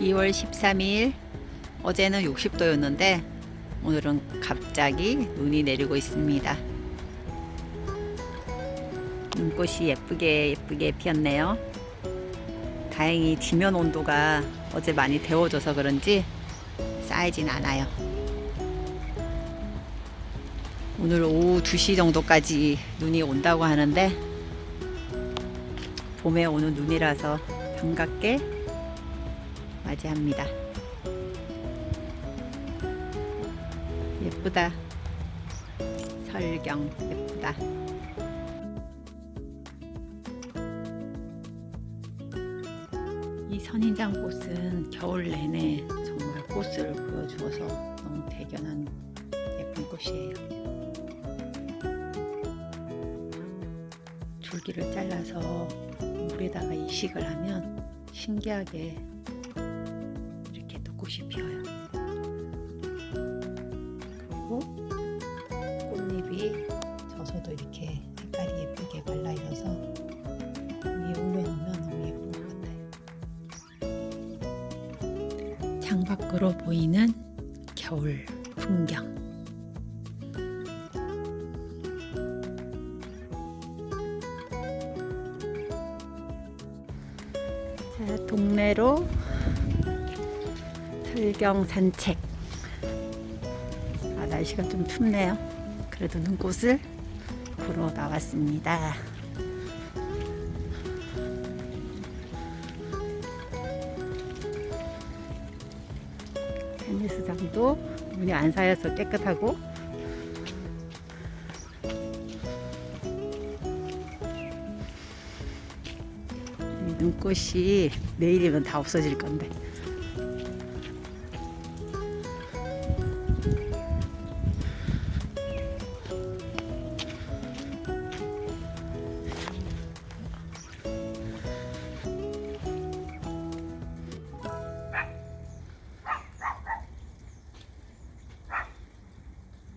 2월 13일 어제는 60도였는데 오늘은 갑자기 눈이 내리고 있습니다. 눈꽃이 예쁘게 예쁘게 피었네요. 다행히 지면 온도가 어제 많이 데워져서 그런지 쌓이진 않아요. 오늘 오후 2시 정도까지 눈이 온다고 하는데 봄에 오는 눈이라서 반갑게 맞이합니다. 예쁘다. 설경 예쁘다. 이 선인장 꽃은 겨울 내내 정말 꽃을 보여주어서 너무 대견한 예쁜 꽃이에요. 줄기를 잘라서 물에다가 이식을 하면 신기하게 꽃이 피어요. 그리고 꽃잎이 져서도 이렇게 색깔이 예쁘게 말라 있어서 위에 올려놓으면 너무 예쁜 것 같아요. 창 밖으로 보이는 겨울 풍경. 자, 동네로 설경 산책. 아, 날씨가 좀 춥네요. 그래도 눈꽃을 보러 나왔습니다. 테니스장도 문이 안 쌓여서 깨끗하고 이 눈꽃이 내일이면 다 없어질 건데